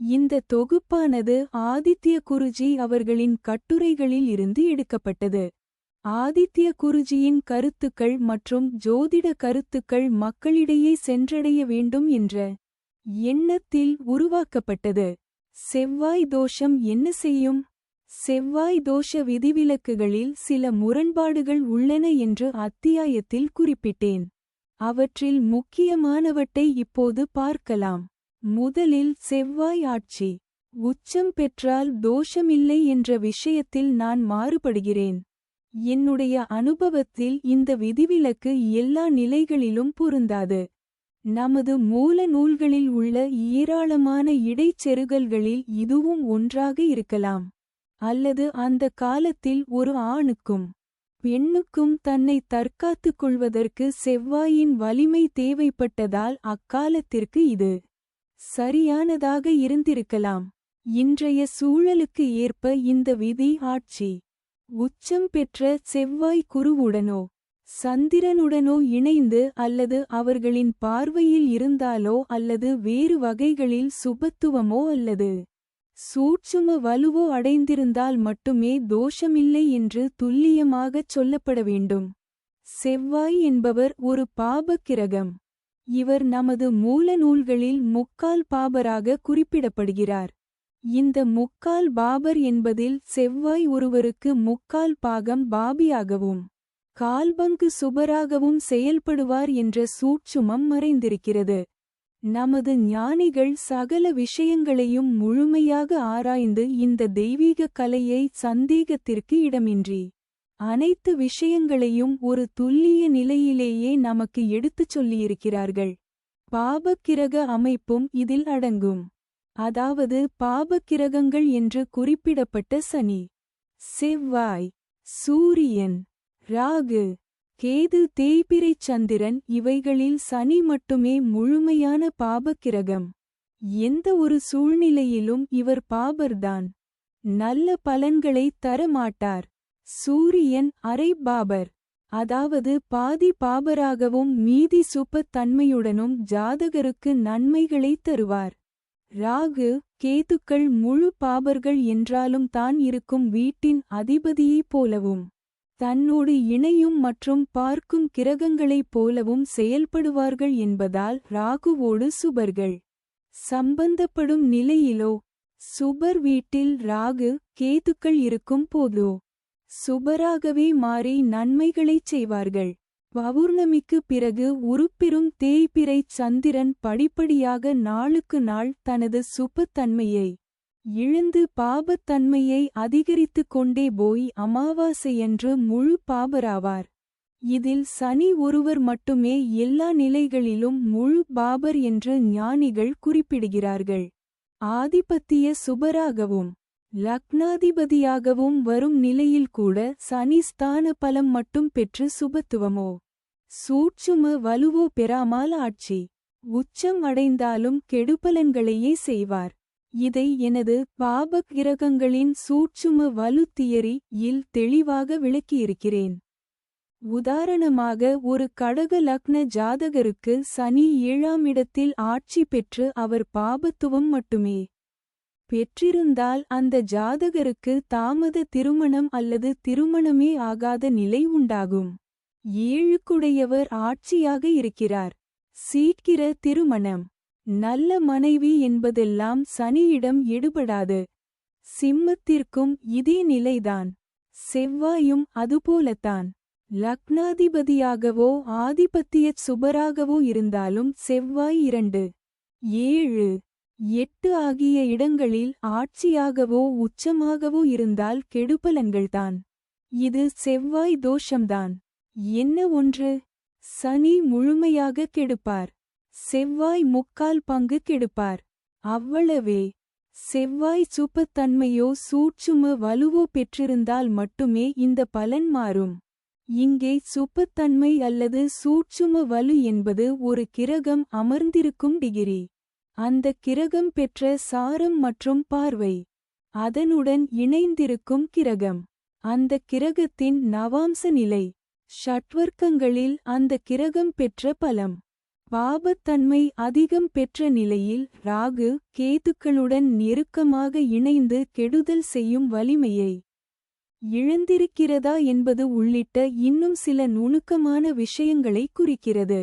இந்த தொகுப்பானது ஆதித்ய குருஜி அவர்களின் கட்டுரைகளில் இருந்து எடுக்கப்பட்டது. ஆதித்ய குருஜியின் கருத்துக்கள் மற்றும் ஜோதிட கருத்துக்கள் மக்களிடையே சென்றடைய வேண்டும் என்ற எண்ணத்தில் உருவாக்கப்பட்டது. செவ்வாய் தோஷம் என்ன செய்யும்? செவ்வாய் தோஷ விதிவிலக்குகளில் சில முரண்பாடுகள் உள்ளன என்று அத்தியாயத்தில் குறிப்பிட்டேன். அவற்றில் முக்கியமானவற்றை இப்போது பார்க்கலாம். முதலில் செவ்வாய் ஆட்சி. உச்சம் பெற்றால் தோஷமில்லை என்ற விஷயத்தில் நான் மாறுபடுகிறேன். என்னுடைய அனுபவத்தில் இந்த விதிவிலக்கு எல்லா நிலைகளிலும் பொருந்தாது. நமது மூல நூல்களில் உள்ள ஏராளமான இடைச்செருகல்களில் இதுவும் ஒன்றாக இருக்கலாம். அல்லது அந்த காலத்தில் ஒரு ஆணுக்கும் பெண்ணுக்கும் தன்னை தற்காத்துக் கொள்வதற்கு செவ்வாயின் வலிமை தேவைப்பட்டதால் அக்காலத்திற்கு இது சரியானதாக இருந்திருக்கலாம். இன்றைய சூழலுக்கு ஏற்ப இந்த விதி ஆட்சி. உச்சம் பெற்ற செவ்வாய் குருவுடனோ சந்திரனுடனோ இணைந்து அல்லது அவர்களின் பார்வையில் இருந்தாலோ அல்லது வேறு வகைகளில் சுபத்துவமோ அல்லது சூட்சும வலுவோ அடைந்திருந்தால் மட்டுமே தோஷமில்லை என்று துல்லியமாகச் சொல்லப்பட வேண்டும். செவ்வாய் என்பவர் ஒரு பாபக்கிரகம். இவர் நமது மூல நூல்களில் முக்கால் பாபராக குறிப்பிடப்படுகிறார். இந்த முக்கால் பாபர் என்பதில் செவ்வாய் ஒருவருக்கு முக்கால் பாகம் பாபியாகவும் கால்பங்கு சுபராகவும் செயல்படுவார் என்ற சூட்சுமம் மறைந்திருக்கிறது. நமது ஞானிகள் சகல விஷயங்களையும் முழுமையாக ஆராய்ந்து இந்த தெய்வீக கலையை சந்தேகத்திற்கு இடமின்றி அனைத்து விஷயங்களையும் ஒரு துல்லிய நிலையிலேயே நமக்கு எடுத்துச் சொல்லியிருக்கிறார்கள். பாபக்கிரக அமைப்பும் இதில் அடங்கும். அதாவது பாபக்கிரகங்கள் என்று குறிப்பிடப்பட்ட சனி செவ்வாய் சூரியன் ராகு கேது தேய்பிரைச் சந்திரன் இவைகளில் சனி மட்டுமே முழுமையான பாபக்கிரகம். எந்த ஒரு சூழ்நிலையிலும் இவர் பாபர்தான். நல்ல பலன்களை தர மாட்டார் சூரியன் அரை பாபர். அதாவது பாதி பாபராகவும் மீதி சுப்பத் தன்மையுடனும் ஜாதகருக்கு நன்மைகளை தருவார். ராகு கேதுக்கள் முழு பாபர்கள் என்றாலும் தான் இருக்கும் வீட்டின் அதிபதியைப் போலவும் தன்னோடு இணையும் மற்றும் பார்க்கும் கிரகங்களைப் போலவும் செயல்படுவார்கள் என்பதால் ராகுவோடு சுபர்கள். சம்பந்தப்படும் நிலையிலோ சுபர் வீட்டில் ராகு கேதுக்கள் இருக்கும் போதோ சுபராகவே மாறி நன்மைகளைச் செய்வார்கள். பௌர்ணமிக்கு பிறகு உருப்பெறும் தேய்பிரைச் சந்திரன் படிப்படியாக நாளுக்கு நாள் தனது சுபத்தன்மையை இழந்து பாபத்தன்மையை அதிகரித்துக் கொண்டே போய் அமாவாசையன்று முழு பாபராவார். இதில் சனி ஒருவர் மட்டுமே எல்லா நிலைகளிலும் முழு பாபர் என்று ஞானிகள் குறிப்பிடுகிறார்கள். ஆதிபத்திய சுபராகவும் லக்னாதிபதியாகவும் வரும் நிலையில் கூட சனி ஸ்தான பலம் மட்டும் பெற்று சுபத்துவமோ? சூட்சும வலுவோ பெறாமல் ஆட்சி. உச்சம் அடைந்தாலும் கெடுபலன்களையே செய்வார். இதை எனது பாபக் கிரகங்களின் சூட்சும வலு தியரி இல் தெளிவாக விளக்கியிருக்கிறேன். உதாரணமாக ஒரு கடக லக்ன ஜாதகருக்கு சனி ஏழாம் இடத்தில் ஆட்சி பெற்று அவர் பாபத்துவம் மட்டுமே. பெற்றிருந்தால் அந்த ஜாதகருக்கு தாமத திருமணம் அல்லது திருமணமே ஆகாத நிலை உண்டாகும். ஏழுக்குடையவர் ஆட்சியாக இருக்கிறார். சீக்கிர திருமணம். நல்ல மனைவி என்பதெல்லாம் சனியிடம் எடுபடாது. சிம்மத்திற்கும் இதே நிலைதான். செவ்வாயும் அதுபோலத்தான். லக்னாதிபதியாகவோ ஆதிபத்தியச் சுபராகவோ இருந்தாலும் செவ்வாய் இரண்டு. ஏழு. எட்டு ஆகிய இடங்களில் ஆட்சியாகவோ உச்சமாகவோ இருந்தால் கெடுபலன்கள்தான். இது செவ்வாய் தோஷம்தான். என்ன ஒன்று? சனி முழுமையாக கெடுப்பார். செவ்வாய் முக்கால் பங்கு கெடுப்பார். அவ்வளவே. செவ்வாய் சுப்பத்தன்மையோ சூட்சும வலுவோ பெற்றிருந்தால் மட்டுமே இந்த பலன் மாறும். இங்கே சுப்பத்தன்மை அல்லது சூட்சும வலு என்பது ஒரு கிரகம் அமர்ந்திருக்கும் டிகிரி. அந்த கிரகம் பெற்ற சாரம் மற்றும் பார்வை. அதனுடன் இணைந்திருக்கும் கிரகம். அந்த கிரகத்தின் நவாம்ச நிலை. ஷட்வர்க்கங்களில் அந்த கிரகம் பெற்ற பலம். பாபத்தன்மை அதிகம் பெற்ற நிலையில் ராகு கேதுக்களுடன் நெருக்கமாக இணைந்து கெடுதல் செய்யும் வலிமையை இழந்திருக்கிறதா என்பது உள்ளிட்ட இன்னும் சில நுணுக்கமான விஷயங்களை குறிக்கிறது.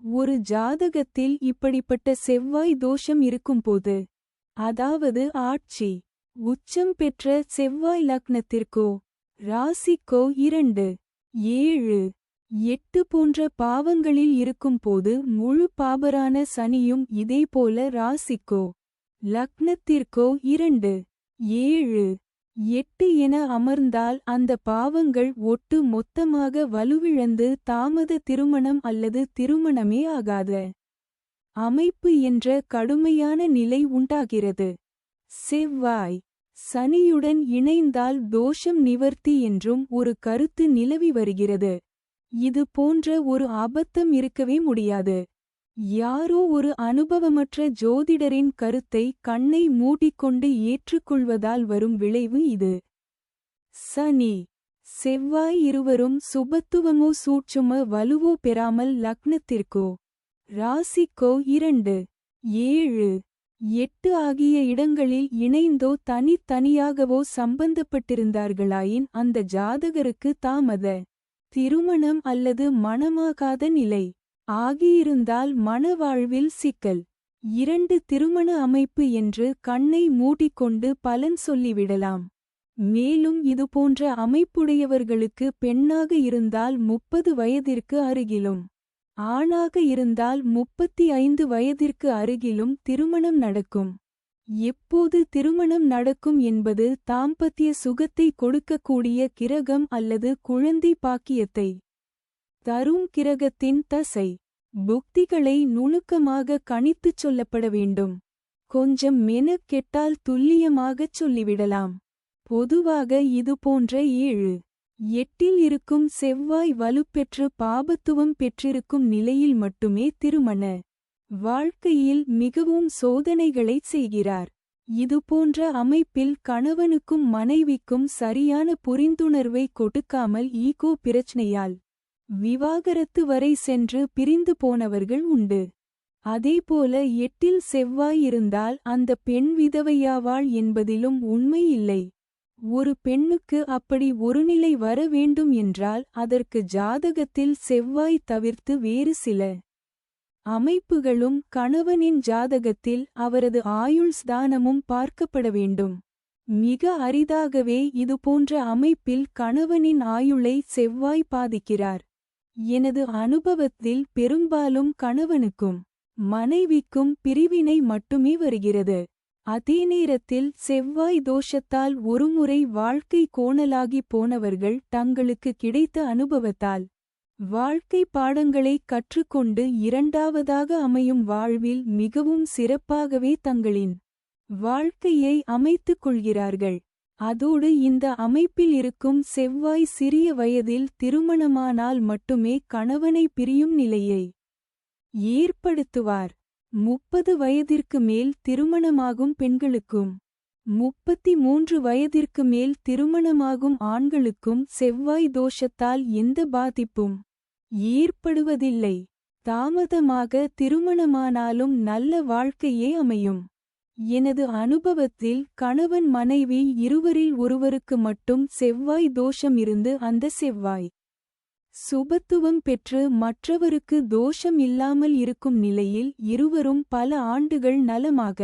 ஒரு ஜாதகத்தில் இப்படிப்பட்ட செவ்வாய் தோஷம் இருக்கும்போது அதாவது ஆட்சி உச்சம் பெற்ற செவ்வாய் லக்னத்திற்கோ ராசிக்கோ இரண்டு ஏழு எட்டு போன்ற பாவங்களில் இருக்கும்போது முழு பாபரான சனியும் இதேபோல ராசிக்கோ லக்னத்திற்கோ இரண்டு ஏழு எட்டு என அமர்ந்தால் அந்த பாவங்கள் ஒட்டு மொத்தமாக வலுவிழந்து தாமத திருமணம் அல்லது திருமணமே ஆகாத. அமைப்பு என்ற கடுமையான நிலை உண்டாகிறது. செவ்வாய். சனியுடன் இணைந்தால் தோஷம் நிவர்த்தி என்றும் ஒரு கருத்து நிலவி வருகிறது. இது போன்ற ஒரு அபத்தம் இருக்கவே முடியாது. யாரோ ஒரு அனுபவமற்ற ஜோதிடரின் கருத்தை கண்ணை மூடிக்கொண்டு ஏற்றுக்கொள்வதால் வரும் விளைவு இது. சனி செவ்வாய் இருவரும் சுபத்துவமோ சூட்சும வலுவோ பெறாமல் லக்னத்திற்கோ. ராசிக்கோ இரண்டு ஏழு எட்டு ஆகிய இடங்களில் இணைந்தோ தனித்தனியாகவோ சம்பந்தப்பட்டிருந்தார்களாயின் அந்த ஜாதகருக்கு தாமத திருமணம் அல்லது மணமாகாத நிலை. ஆகியிருந்தால் மணவாழ்வில் சிக்கல். இரண்டு திருமண அமைப்பு என்று கண்ணை மூடிக்கொண்டு பலன் சொல்லிவிடலாம். மேலும் இதுபோன்ற அமைப்புடையவர்களுக்கு பெண்ணாக இருந்தால் முப்பது வயதிற்கு அருகிலும் ஆணாக இருந்தால் முப்பத்தி ஐந்து வயதிற்கு அருகிலும் திருமணம் நடக்கும். எப்போது திருமணம் நடக்கும் என்பது தாம்பத்திய சுகத்தை கொடுக்கக்கூடிய கிரகம் அல்லது குழந்தை பாக்கியத்தை தரும் கிரகத்தின் தசை. புக்திகளை நுணுக்கமாக கணித்துச் சொல்லப்பட வேண்டும். கொஞ்சம் மெனக்கெட்டால் துல்லியமாகச் சொல்லிவிடலாம். பொதுவாக இதுபோன்ற ஏழு. எட்டில் இருக்கும் செவ்வாய் வலுப்பெற்று பாபத்துவம் பெற்றிருக்கும் நிலையில் மட்டுமே திருமண வாழ்க்கையில் மிகவும் சோதனைகளைச் செய்கிறார். இதுபோன்ற அமைப்பில் கணவனுக்கும் மனைவிக்கும் சரியான புரிந்துணர்வை கொடுக்காமல் ஈகோ பிரச்சனையால் விவாகரத்து வரை சென்று பிரிந்து போனவர்கள் உண்டு. அதேபோல எட்டில் செவ்வாய் இருந்தால் அந்த பெண் விதவையாவாள் என்பதிலும் உண்மை இல்லை. ஒரு பெண்ணுக்கு அப்படி ஒரு நிலை வர வேண்டும் என்றால் அதற்கு ஜாதகத்தில் செவ்வாய் தவிர்த்து வேறு சில அமைப்புகளும் கணவனின் ஜாதகத்தில் அவரது ஆயுள் ஸ்தானமும் பார்க்கப்பட வேண்டும். மிக அரிதாகவே இதுபோன்ற அமைப்பில் கணவனின் ஆயுளை செவ்வாய் பாதிக்கிறார். எனது அனுபவத்தில் பெரும்பாலும் கணவனுக்கும் மனைவிக்கும் பிரிவினை மட்டுமே வருகிறது. அதே நேரத்தில் செவ்வாய் தோஷத்தால் ஒருமுறை வாழ்க்கை கோணலாகி போனவர்கள் தங்களுக்கு கிடைத்த அனுபவத்தால் வாழ்க்கை பாடங்களை கற்றுக்கொண்டு இரண்டாவதாக அமையும் வாழ்வில் மிகவும் சிறப்பாகவே தங்களின் வாழ்க்கையை அமைத்துக் கொள்கிறார்கள். அதோடு இந்த அமைப்பில் இருக்கும் செவ்வாய் சிறிய வயதில் திருமணமானால் மட்டுமே கணவனை பிரியும் நிலையை ஏற்படுத்துவார். முப்பது வயதிற்கு மேல் திருமணமாகும் பெண்களுக்கும் முப்பத்தி மூன்று வயதிற்கு மேல் திருமணமாகும் ஆண்களுக்கும் செவ்வாய் தோஷத்தால் எந்த பாதிப்பும் ஏற்படுவதில்லை. தாமதமாக திருமணமானாலும் நல்ல வாழ்க்கையே அமையும். எனது அனுபவத்தில் கணவன் மனைவி இருவரில் ஒருவருக்கு மட்டும் செவ்வாய் தோஷம் இருந்து அந்த செவ்வாய் சுபத்துவம் பெற்று மற்றவருக்கு தோஷம் இல்லாமல் இருக்கும் நிலையில் இருவரும் பல ஆண்டுகள் நலமாக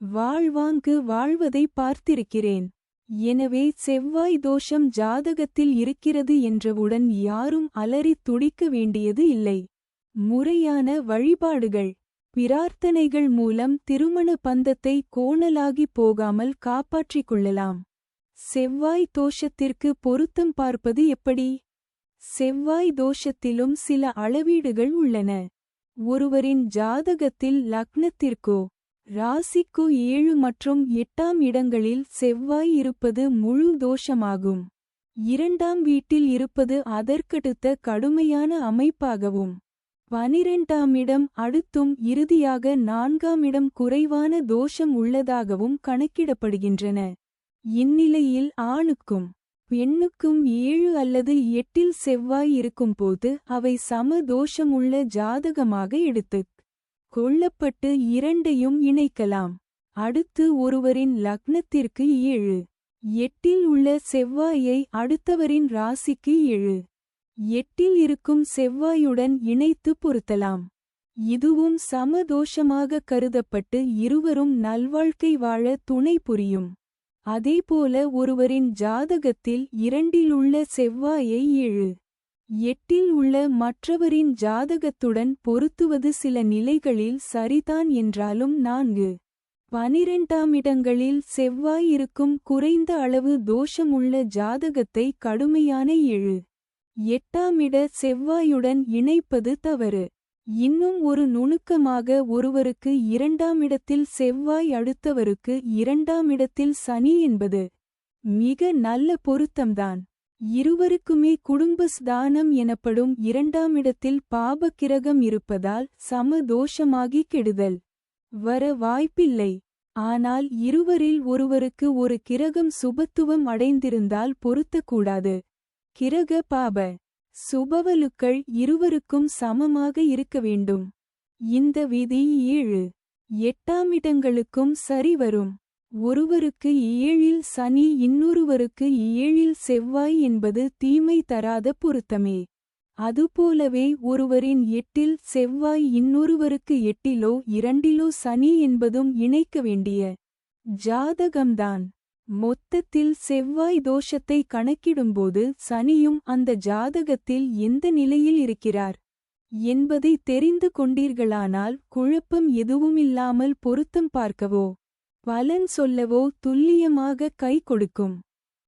வாழ்வாங்கு வாழ்வதை பார்த்திருக்கிறேன். எனவே செவ்வாய் தோஷம் ஜாதகத்தில் இருக்கிறது என்றவுடன் யாரும் அலறித் துடிக்க வேண்டியது இல்லை. முறையான வழிபாடுகள். பிரார்த்தனைகள் மூலம் திருமண பந்தத்தை கோணலாகி போகாமல் காப்பாற்றிக் கொள்ளலாம் செவ்வாய் தோஷத்திற்கு பொருத்தம் பார்ப்பது எப்படி? செவ்வாய் தோஷத்திலும் சில அளவீடுகள் உள்ளன. ஒருவரின் ஜாதகத்தில் லக்னத்திற்கோ ராசிக்கு ஏழு மற்றும் எட்டாம் இடங்களில் செவ்வாய் இருப்பது முழு தோஷமாகும். இரண்டாம் வீட்டில் இருப்பது அதற்கடுத்த கடுமையான அமைப்பாகவும் பனிரெண்டாம் இடம் அடுத்தும் இறுதியாக நான்காம் இடம் குறைவான தோஷம் உள்ளதாகவும் கணக்கிடப்படுகின்றன. இந்நிலையில் ஆணுக்கும் பெண்ணுக்கும் ஏழு அல்லது எட்டில் செவ்வாய் இருக்கும்போது அவை சம தோஷமுள்ள ஜாதகமாக எடுத்துக் கொள்ளப்பட்டு இரண்டையும் இணைக்கலாம். அடுத்து ஒருவரின் லக்னத்திற்கு ஏழு எட்டில் உள்ள செவ்வாயை அடுத்தவரின் ராசிக்கு ஏழு. எட்டில் இருக்கும் செவ்வாயுடன் இணைத்து பொருத்தலாம். இதுவும் சமதோஷமாக கருதப்பட்டு இருவரும் நல்வாழ்க்கை வாழ துணை புரியும். அதேபோல ஒருவரின் ஜாதகத்தில் இரண்டிலுள்ள செவ்வாயை ஏழு எட்டில் உள்ள மற்றவரின் ஜாதகத்துடன் பொருத்துவது சில நிலைகளில் சரிதான் என்றாலும் நான்கு பனிரெண்டாம் இடங்களில் செவ்வாய் இருக்கும் குறைந்த அளவு தோஷமுள்ள ஜாதகத்தை கடுமையான ஏழு எட்டாமிட செவ்வாயுடன் இணைப்பது தவறு. இன்னும் ஒரு நுணுக்கமாக ஒருவருக்கு இரண்டாமிடத்தில் செவ்வாய் அடுத்தவருக்கு இரண்டாமிடத்தில் சனி என்பது மிக நல்ல பொருத்தம்தான். இருவருக்குமே குடும்பஸ்தானம் எனப்படும் இரண்டாமிடத்தில் பாபக்கிரகம் இருப்பதால் சமதோஷமாகி கெடுதல் வர வாய்ப்பில்லை. ஆனால் இருவரில் ஒருவருக்கு ஒரு கிரகம் சுபத்துவம் அடைந்திருந்தால் பொருத்தக்கூடாது. கிரக பாப. சுபவலுக்கள் இருவருக்கும் சமமாக இருக்க வேண்டும். இந்த விதி ஏழு. எட்டாமிடங்களுக்கும் சரி வரும். ஒருவருக்கு ஏழில் சனி இன்னொருவருக்கு ஏழில் செவ்வாய் என்பது தீமை தராத பொருத்தமே. அதுபோலவே ஒருவரின் எட்டில் செவ்வாய் இன்னொருவருக்கு எட்டிலோ இரண்டிலோ சனி என்பதும் இணைக்க வேண்டிய ஜாதகம்தான். மொத்தத்தில் செவ்வாய் தோஷத்தை கணக்கிடும்போது சனியும் அந்த ஜாதகத்தில் எந்த நிலையில் இருக்கிறார் என்பதை தெரிந்து கொண்டீர்களானால் குழப்பம் எதுவுமில்லாமல் பொருத்தம் பார்க்கவோ பலன் சொல்லவோ துல்லியமாக கை கொடுக்கும்.